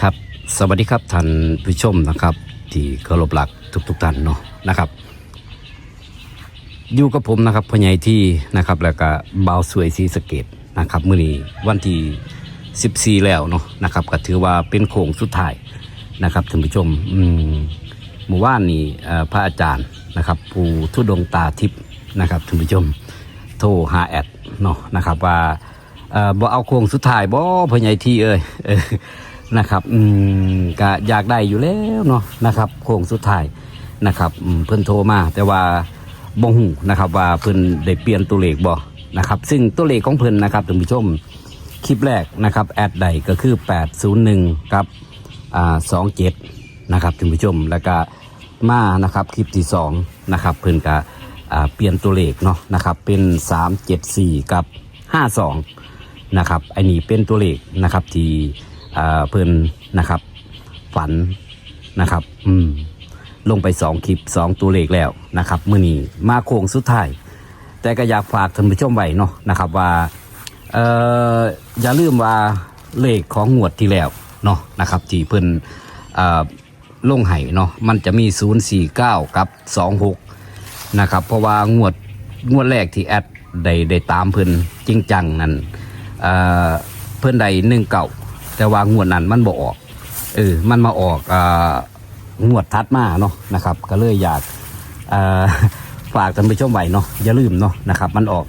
ครับ สวัสดีครับท่านผู้ชมนะครับ ที่เคารพรักทุกๆท่านเนาะนะครับ อยู่กับผมนะครับพ่อใหญ่ที่นะครับแล้วก็บ่าวสวยสีสเกตนะครับมื้อนี้วันที่ 14 แล้วเนาะนะครับก็ถือว่าเป็นโค้งสุดท้ายนะครับท่านผู้ชมอืมเมื่อวานนี้พระอาจารย์นะครับผู้ทุดงตาทิพย์นะครับท่านผู้ชมโทรหาแอดเนาะนะครับว่าเอ่อบ่เอาโค้งสุดท้ายบ่พ่อใหญ่ที่เอ้ย นะครับอืมก็อยากได้อยู่แล้วเนาะนะครับโค้งสุดท้ายนะครับเพิ่นโทรมาแต่ว่าบ่ฮู้นะครับว่าเพิ่นได้เปลี่ยนตัวเลขบ่นะครับซึ่งตัวเลขของเพิ่นนะครับท่านผู้ชมคลิปแรกนะครับแอดใดก็คือ 801กับอ่า27นะครับท่านผู้ชมแล้วก็มานะครับคลิปที่สองนะครับเพิ่นก็อ่าเปลี่ยนตัวเลขเนาะนะครับเป็น 374 กับ 52นะครับไอ้นี่เป็นตัวเลขนะครับที่ เพิ่นนะครับ ฝันนะครับ อืมลงไป2คลิป2ตัวเลขแล้วนะครับมื่อนี้มาโค้งสุดท้ายแต่ก็อยากฝากท่านผู้ชมไว้เนาะนะครับว่าเอ่ออย่าลืมว่าเลขของงวดที่แล้วเนาะนะครับที่เพิ่นอ่าลงไห้เนาะมันจะมี 049 กับ 26 นะครับ เพราะว่างวดงวดแรกที่แอดได้ได้ตามเพิ่นจริงจังนั่นเเพิ่นได้หนึ่งเก่า แต่ว่างวดนั้นมันบ่ออก เออ มันมาออกอ่างวดทัดมาเนาะนะครับ ก็เลยอยากฝากท่านผู้ชมไว้เนาะอย่าลืมเนาะนะครับ มันออก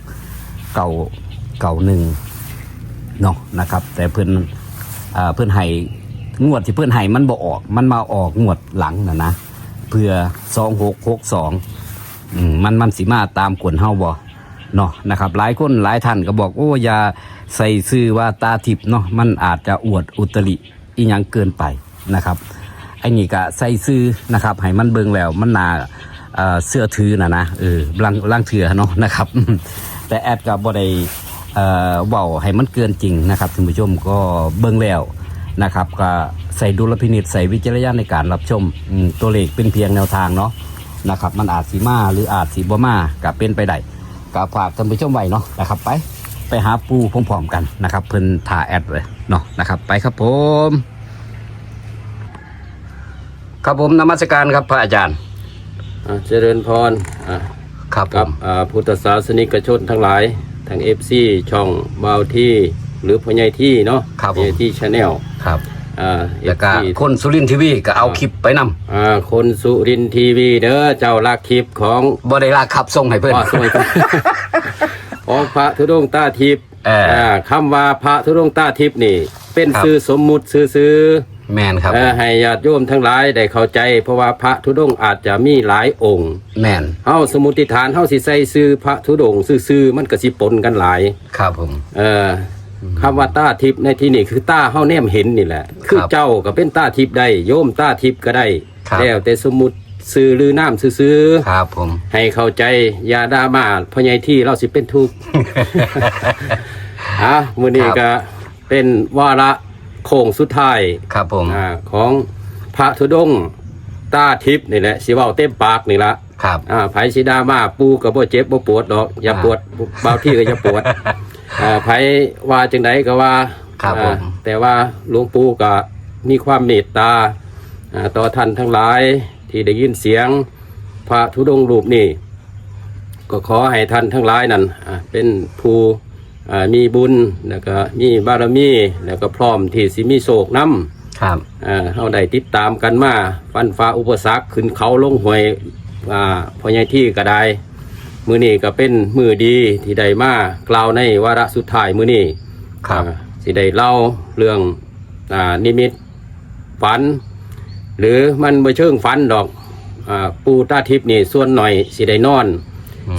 เก่าเก่าหนึ่งเนาะนะครับ แต่เพิ่อ่อเพิ่อนให้งวดที่เพิ่อนให้มันบ่ออก มันมาออกงวดหลังนะนะเพื่อสองหกหกสองมันมันสิมาตามกวนเฮาบ่ เนาะนะครับหลายคนหลายท่านก็บอกโอ้อย่าใส่ซื่อว่าตาทิพย์เนาะมันอาจจะอวดอุตริอีหยังเกินไปนะครับไอ้นี่ก็ใส่ซื่อนะครับให้มันเบิ่งแล้วมันนาเสื้อถือนะนะเออลังลังเถือเนาะนะครับ แต่แอดก็บ่ได้เอ่อเว้าให้มันเกินจริงนะครับท่านผู้ชมก็เบิ่งแล้วนะครับก็ใส่ดุลพินิจใส่วิจารณญาณในการรับชมอืมตัวเลขเป็นเพียงแนวทางเนาะนะครับ มันอาจสีมาหรืออาจสีบ่มากับเป็นไปได้ ก็ฝากท่านผู้ชมไว้เนาะนะครับไปไปหาปูพร้อมๆกันนะครับ เพิ่นถ่าแอดเลยเนาะนะครับไปครับผม ครับผมนมัสการครับพระอาจารย์อะเจริญพรอะครับผกับมอ่าพุทธศาสนิกชนทั้งหลายทางเอฟซีช่องบาวที่หรือพญายที่เนาะครับพผมญายที่ชาแนลครับ อ่าเอแล้วฟก็ซีคนสุรินทร์ทีวีก็เอาคลิปไปนำอ่าคนสุรินทร์ทีวีเด้อเจ้าลักคลิปของบ่ได้ลากขับส่งให้เพิ่น พ่อสมัยก่อนของพระธุดงค์ตาทิพย์เอออ่าคำว่าพระธุดงค์ตาทิพย์นี่ เป็นครับชื่อสมมุติซื้อๆ แมนครับ เอ่อให้ญาติโยมทั้งหลายได้เข้าใจ เพราะว่าพระธุดงค์อาจจะมีหลายองค์แมนเฮาสมมุติฐานเฮาสิใส่ซื้อพระธุดงค์ซื่อๆมันก็สิปนกันหลาย ครับผม เอ่ออ คำว่าตาทิพย์ในที่นี้คือตาเฮาแนมเห็นนี่แหละ คือครับเจ้าก็เป็นตาทิพย์ได้โยมตาทิพย์ก็ได้ครับแล้วแต่สมมุติซื้อหรือน้ำซื้อๆครับผม ให้เข้าใจอยาดรามาเพราะใหญ่ที่เราสิเป็นทุกข์ อะมื้อนี้ครับ ก็เป็นวาระโค้งสุดท้าย ครับผม อ่าของพระธุดงค์ตาทิพย์นี่แหละสิเว้าเต็มปากนี่ละครับ อ่าไผสิดามาปูก็บ่เจ็บบ่ปวดดอก อย่าอ่าปวดบางที่ก็อย่าปวด อ่าไผว่าจังไดก็ว่าครับอ่าผมแต่ว่าหลวงปู่ก็มีความเมตตาอ่าต่อท่านทั้งหลายที่ได้ยินเสียงพระธุดงค์รูปนี่ ก็ขอให้ท่านทั้งหลายนั้นอ่าเป็นผู้อ่ามีบุญแล้วก็มีบารมีแล้วก็พร้อมที่สิมีโศกนำครับ อ่าเฮาได้ติดตามกันมาฟันฟ้าอุปสรรคขึ้นเขาลงห้วยอ่าพอใหญ่ที่ก็ได้ มือนี้ก็เป็นมือดีที่ได้มากล่าวในวาระสุดท้ายมือนี้ครับอ่าสิได้เล่าเรื่องอ่านิมิตฝัน หรือมันบ่เชิงฝันดอกอาปูตาทิพย์นี่ส่วนหน่อยสิได้นอน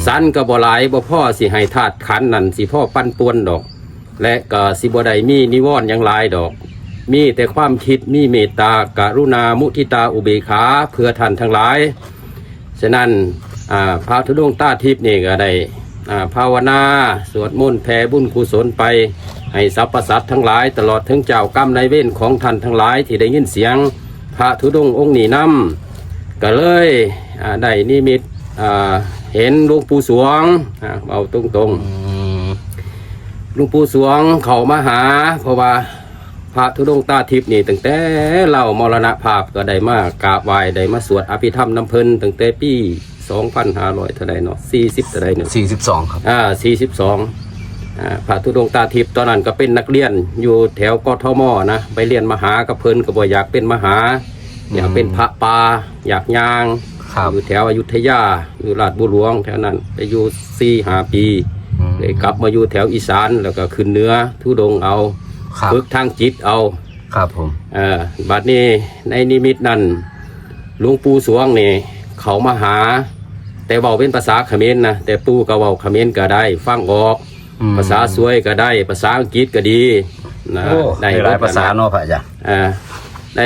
สันก็บ่หลายบ่พ่อสิให้ธาตุขันธ์นั่นสิพ่อปั้นป่วนดอก และก็สิบ่ได้มีนิวรณ์หยังหลายดอก มีแต่ความคิดมีเมตตากรุณามุทิตาอุเบกขาเพื่อท่านทั้งหลาย ฉะนั้นอ่า พระธุดงค์ตาทิพย์นี่ก็ได้ภาวนาสวดมนต์แผ่บุญกุศลไป ให้สรรพสัตว์ทั้งหลาย ตลอดถึงเจ้ากรรมนายเวรของท่านทั้งหลายที่ได้ยินเสียง พระธุดงองค์นี้นำก็เลยได้นิมิตเห็นหลวงปู่สวงอเอาตรงๆอืมหลุงปู่สวงเขามาหา เพราะว่าพระธุดงตาทิพย์นี่ตั้งแต่เล่ามรณภาพก็ได้มากราบไหว้ได้มาสวดอภิธรรมน้ำเพลินตั้งแต่ปี 2,500เท่าใดเนาะ40เท่าใดเนาะ42ครับ อ่า42อ่าพระธุดงค์ตาทิพย์ตอนนั้นก็เป็นนักเรียนอยู่แถวกทมนะไปเรียนมหากับเพิ่นก็บ่อยากเป็นมหา อยากเป็นพระปาอยากย่างครับ อยู่แถวอยุธยาอยู่ลาดบุหลวงแถวนั้นไปอยู่สี่หาปีอืมเลยกลับมาอยู่แถวอีสานแล้วก็ขึ้นเหนือทุดงค์เอาครับฝึกทางจิตเอา ครับผม เออบัดนี้ในนิมิตนั้นหลวงปู่สวงนี่เขามาหา แต่เว้าเป็นภาษาเขมรนะแต่ปู่ก็เว้าเขมรก็ได้ ฟังออก อืมภาษาสวยก็ได้ ภาษาอังกฤษก็ดีนะโอ้ได้หลายภาษาเนาะพระอาจารย์อ่าใน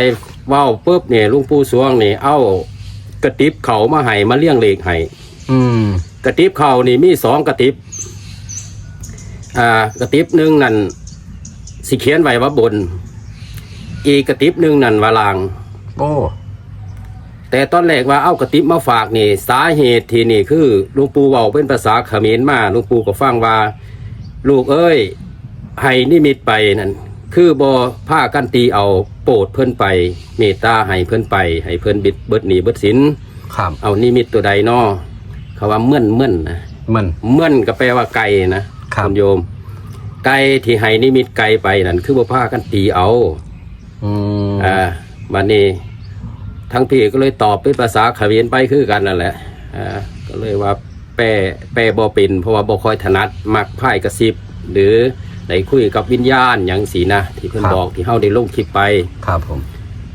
เว้าปุ๊บเนี่ยหลุงปู่สวงนี่เอากระติบเขามาให้มาเลี้ยงเลขให้อืมกระติบเขานี่มีสองกระติบอ่ากระติบหนึ่งนั่นสิเขียนไว้ว่าบน อีกกระติบหนึ่งนั่นว่าลาง โอ้ แต่ตอนแรกว่าเอากระติบมาฝากนี่ สาเหตุที่นี่คือหลุงปู่เว้าเป็นภาษาเขมรมาหลุงปู่ก็ฟังว่า ลูกเอ้ยให้นิมิตไปนั่นคือบอผ้ากันตีเอาโปรดเพิ่นไป เมตตาให้เพิ่นไป ให้เพิ่นบิดเบิดหนีเบิดสินครับเอานิมิตตัวใดนอเขาว่าเมื่อนเมื่อนนะมัน เมื่อนก็แปลว่าไก่นะครับ ณโยม ไก่ที่ให้นิมิตไก่ไปนั่นคือบ่ผ้ากันตีเอาอืมอ่าบัดนี้ ทั้งพี่ก็เลยตอบเป็นภาษาเขมรไปคือกันนั่นแหละอ่าก็เลยว่าแปลแปลบ่เป็นเพราะว่าบ่ค่อยถนัดมักไพ่กระซิบ หรือได้คุยกับวิญญาณอย่างสีนะที่เพิ่นบอกที่เฮาได้ลงคลิปไปครับผม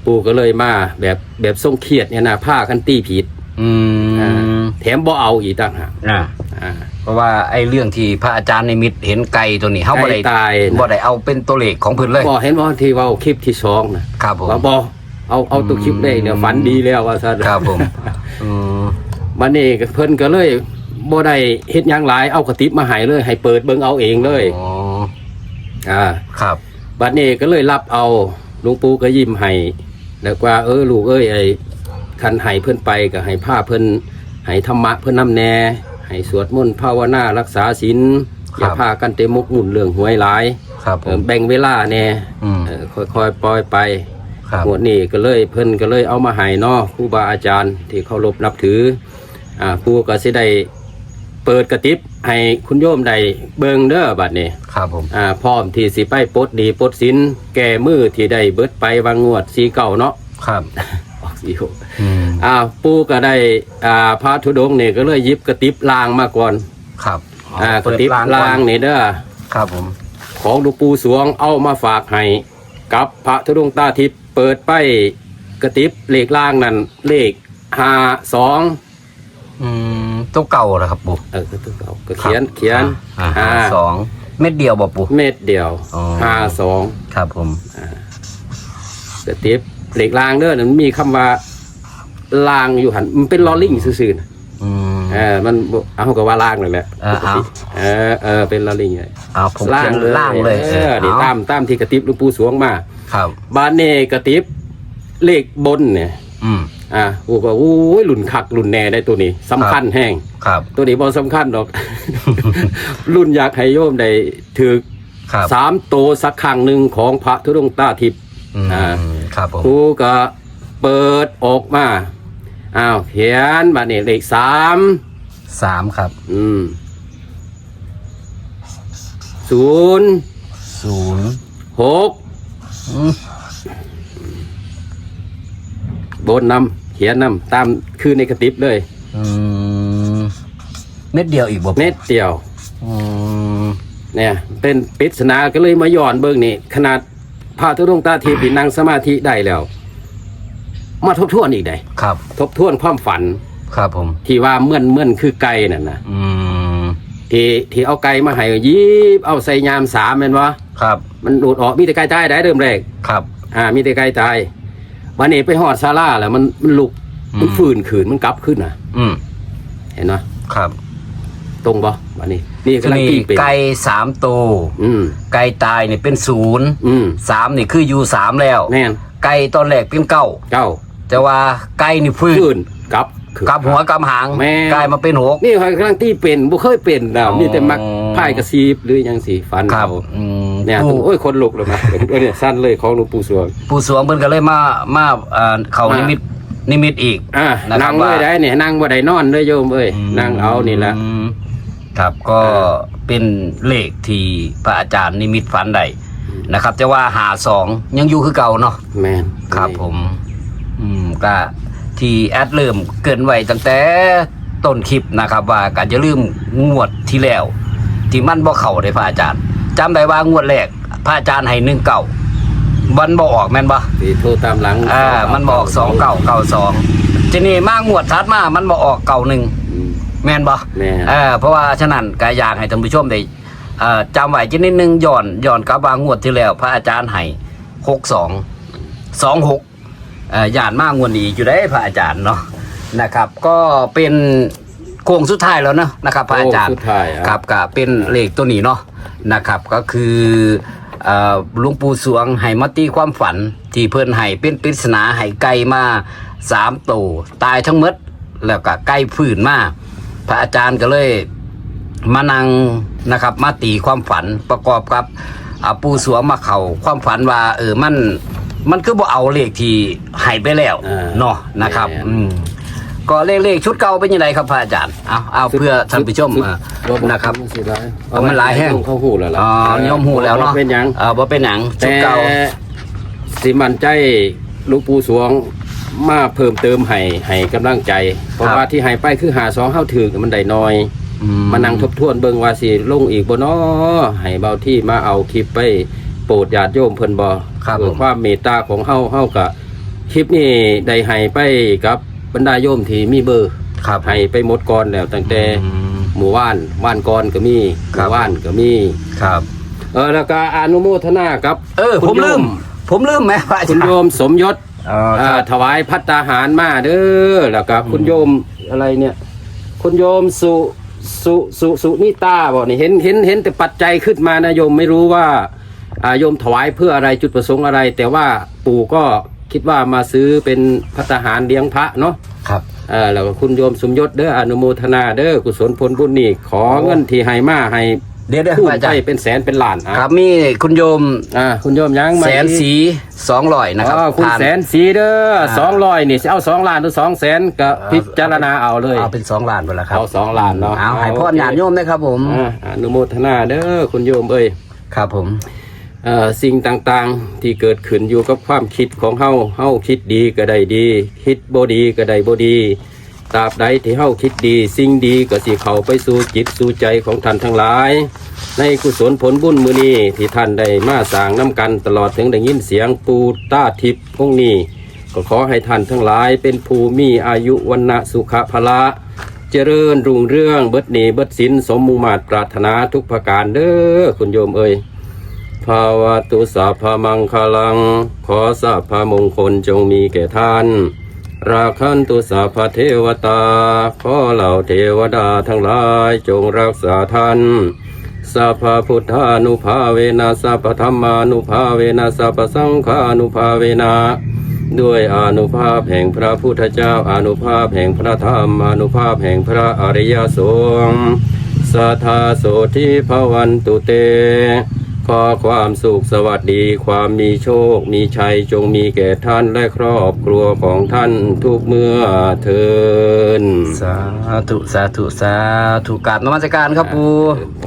ปู่ก็เลยมาแบบแบบทรงเครียดเนี่ยนะผ้ากันตีผิด อือ่ามแถมบ่เอาอีกต่างหากอ่าอ่าเพราะว่าไอ้เรื่องที่พระอาจารย์ในมิตเห็นไก่ตัวนี้เฮาบ่ได้ไก่ตายนะบ่ได้เอาเป็นตัวเลขของเพิ่นเลยบ่เห็นว่าที่เว้าคลิปที่สองนะครับผมว่าบ่ เอาเอาตัวคลิปได้เนี่ยฝันดีแล้วว่าซั่นครับผมอืมมันนี่ก็เพิ่นก็เลยบ่ได้เฮ็ดหยังหลายเอากระติบมาให้เลย ให้เปิดเบิ่งเอาเองเลยอ๋ออ่าครับ บัดนี้ก็เลยรับเอาหลวงปู่ก็ยิ้มให้แล้วว่า เออลูกเอ้ยไอ้คันให้เพิ่นไปก็ให้ผ้าเพิ่นให้ธรรมะเพิ่นนำแน่ให้สวดมนต์ภาวนารักษาศีลอย่าพากันเตมกมุ่นเรื่องหวยหลายครับผเออมแบ่งเวลาแน่อืมเออค่อยๆปล่อยไป ครับหมวดนี้ก็เลยเพิ่นก็เลยเอามาให้เนาะครูบาอาจารย์ที่เคารพนับถืออ่าผู้ก็สิได้เปิดกระติบให้คุณโยมได้เบิงเด้อบัดนี้ครับผมอ่าพร้อมที่สิไปปลดหนีปลดสินแก่มือที่ได้เบิดไปวางงวดสีเก่าเนาะครับออกสีหกอืมอ่าปู่ก็ได้อ่าพระธุดงค์นี่ก็เลยหยิบกระติบลางมาก่อนครับอ่ากระติบเปิดลางนี่เด้อครับผม ของหลวงปู่สวงเอามาฝากให้กับพระธุดงค์ตาทิพย์ เปิดไปกระติบเลขล่างนั่นเลขห้าสองอืมตัวเก่าเหรอครับปู่ เออก็ตัวเก่าก็เขียนเขียนอ่าห้าสองเม็ดเดียวบ่ปู่ เม็ดเดียวอ๋อ ห้าสองครับผม กระติบเลขล่างเด้อนั้นมีคำว่าลางอยู่หันมันเป็นลอลิงซื่อๆนะอืม เออมันบ่เอาก็ว่าล่างนั่นแหละเออเอา เออเออเป็นลอลิงเลยเอาผมล่าเขียงนเลยล่างเลยเออนี่เอาตามตามที่กระติบหลวงปู่สวงมา ครับบานเนกระติบเลขบนเนี่ย อืมอ่าโอ้ก็โอ้ยหลุนคักหลุนแน่ได้ตัวนี้สำคัญแห้งครับ ตัวนี้บ่สำคัญดอกรุ่นอยากให้โยมได้ถือครับสามโตวสักครั้งหนึ่งของพระธุดงค์ตาทิพย์อืมอ่าครับผมครูก็เปิดออกมาอ้าวเขียนบัดนี้เลขสามสามครับ อืมศูนย์ศูนย์หก อืมบนนำเขียนนำตามคือในกระติบเลย อืมเม็ดเดียวอีกบ่เม็ดเดียว อืมเนี่ย เป็นปริศนาก็เลยมาย้อนเบิ่งนี่ ขนาดพระธุดงตาทิพย์นี่นั่งสมาธิได้แล้ว มาทบทวนอีกได้ครับ ทบทวนความฝัน ครับผม ที่ว่าเมื่อนเมื่อนคือไก่นั่นนะอืม ที่ที่เอาไก่มาให้ยิบเอาใส่ยามสามแม่นวะครับ มันหลุดออกมีแต่ไก่ตายได้เริ่มแรกครับ อ่า มีแต่ไก่ตายวันนี้ไปหอดซาร่าแล้วมันมันลุกอืมมันฟื้นขืนมันกลับขึ้นนะอืมเห็นไหมครับตรงบ่วันนี้ นี่ทีกำลังนี้ตีเป็นไก่สามตัวอืมไก่ตายนี่เป็นศูนย์อืมสามนี่คืออยู่สามแล้วแม่นไก่ตอนแรกเป็นเก้าเก้าแต่ว่าไก่นี่ฟื้นฟื้นกลับขึ้น กลับหัวกลับหางแม่ กลายมาเป็นหก นี่กำลังตีเป็นบ่เคยเป็นนะอ๋อมีแต่มักพายกระซีบหรือยังสีฟันครับเอาอืมเนี่ยปู่โอ้ยคนลุกเลยนะเออเนี่ยสั้นเลยของหลวงปู่สวงปู่สวงเพิ่นก็เลยมามาเอ่อเขามา นิมิตนิมิตอีก อ่านะครับนั่งเลยว่า ได้เนี่ยนั่งบ่ได้นอนเลยโยมเอ้ยนั่งเอานี่ละ อืมครับก็เป็นเลขที่พระอาจารย์นิมิตฝันได้นะครับ แต่ว่าหาสองยังอยู่คือเก่าเนาะแม่นครับผม อืมก็ ที่แอดเริ่มเกินไว้ตั้งแต่ต้นคลิปนะครับ ว่าก็จะลืมงวดที่แล้ว ที่มันบ่เข้าได้พระอาจารย์จำได้ว่างวดแรกพระอาจารย์ให้หนึ่งเก่ามันบ่ออกแม่นบ่ที่โทรตามหลังอ่ามันบอกสองเก่าเก่าสองทีนี้มางวดทัดมามันบ่ออกเก่าหนึ่งอืมแม่นบ่แม่นเออเพราะว่าฉะนั้นก็อยากให้ท่านผู้ชมได้เอ่อจำไว้จักนิดนึงย้อนย้อนกลับว่างวดที่แล้ว พระอาจารย์ให้หกสองสองหก เอ่อย่านมางวดนี้อยู่ได้พระอาจารย์เนาะนะครับ ก็เป็นโค้งสุดท้ายแล้วเนาะนะครับพระอาจารย์โสุดท้ายอะครับก็เป็นเลขตัวนี้เนาะนะครับก็คือเอ่อหลุงปู่สวงให้มาตีความฝัน ที่เพิ่นให้เป็นปริศนาให้ไก่มาสามตัวตายทั้งหมดแล้วก็ไก่ฝืนมาพระอาจารย์ก็เลยมานั่งนะครับมาตีความฝันประกอบกับอ่าปู่สวงมาเข่าความฝันว่าเออมัน มันคือบ่เอาเลขที่ให้ไปแล้วอ่าเนาะนะครับแม่น อืมก็เลขเลขชุดเก่าเป็นยังไงครับพระอาจารย์เอาเอาเพื่อท่านผู้ชมอ่านะครับมันสิหลายเอามันหลายแห้ง เขาหูแล้วล่ะอ๋อยอมหูแล้วเนาะเป็นหยังเออบ่เป็นหยังชุแต่ดเก่าสิมันใจหลูกปู่สวงมาเพิ่มเติมให้ให้กำลังใจ เพราะว่าที่ให้ไปคือหาสองเข้าถึงมันได้น้อย อื มานั่งทบทวนเบิ่งว่าสิลงอีกบ่น้อให้เบาที่มาเอาคลิปไป โปรดญาติโยมเพิ่นบ่ครับเพื่ผอมความเมตตาของเฮาเฮากะคลิปนี้ได้ให้ไปกับบรรดาโยมที่มีเบอร์ครับให้ไปหมดก่อนแล้วตั้งแต่อืม หมู่บ้านบ้านก่อนก็มีหครับ มู่บ้านก็มี ครับ เออแล้วก็อนุโมทนากับเออ ผมคุณโยลืม ผมลืมไหมพระอาคุจารณโยย์มสมยศอ๋อคอ่ารับถวายพัตตาหารมาเด้อแล้วก็คุณโยมอะไรเนี่ย คุณโยมสุสุสุสุนิตาบอกนี่เห็นเห็นเห็นแต่ปัจจัยขึ้นมานะโยมไม่รู้ว่าอ่า โยมถวายเพื่ออะไรจุดประสงค์อะไร แต่ว่าปู่ก็คิดว่ามาซื้อเป็นพัตตาหารเลี้ยงพระเนาะครับเออแล้วก็คุณโยมสมยศเด้ออนุโมทนาเด้อกุศลผลบุญนี่ขอเงินที่ให้มาให้เดี๋ยวเดี๋ยวพูพดระอาไปจารย์เป็นแสนเป็นล้านอะครับมีคุณโยมอ่าคุณโยมยังมาแสนสีสองร้อยนะครับอ๋อคุณผ่านแสนสีเด้อสองร้อยนี่สิเอาสองล้านหรือสองแสนก็พิจารณาเอาเลยเอาเป็นสองล้านไปแล้วครับเอาสองล้านเนาะเอาให้พ่อญาติโยมนะครับผมอ่าอนุโมทนาเด้อคุณโยมเอ้ยครับผมเอ่อ สิ่งต่างๆ ที่เกิดขึ้นอยู่กับความคิดของเฮาเฮาคิดดีก็ได้ดี คิดบ่ดีก็ได้บ่ดีตราบใดที่เฮาคิดดี สิ่งดีก็สิเข้าไปสู่จิตสู่ใจของท่านทั้งหลาย ในกุศลผลบุญมือนี้ที่ท่านได้มาสร้างน้ำกันตลอดถึงได้ยินเสียงปูต้าทิพย์พงนี้ ก็ขอให้ท่านทั้งหลายเป็นภูมิอายุวันนะสุขภละเจริญรุ่งเรื่องเบิดหนีเบิดสินสมมุมาตรปรารถนาทุกประการเด้อคุณโยมเอ้ย ภาวะตุสาพามังคลัง ขอสาพามงคลจงมีแก่ท่าน ราคันตุสาพเทวตา ขอเหล่าเทวดาทั้งหลายจงรักษาท่านสัพพพุทธานุภาเวนะสัพพธรรมานุภาเวนะสัพพสังฆานุภาเวนะด้วยอนุภาพแห่งพระพุทธเจ้าอนุภาพแห่งพระธรรมอนุภาพแห่งพระอริยสงฆ์สัทธาโสธิภวันตุเต ขอความสุขสวัสดีความมีโชค มีชัยจงมีแก่ท่านและครอบครัวของท่านทุกเมื่อเทินสาธุสาธุสาธุกราบนมัสการครับปูเทิน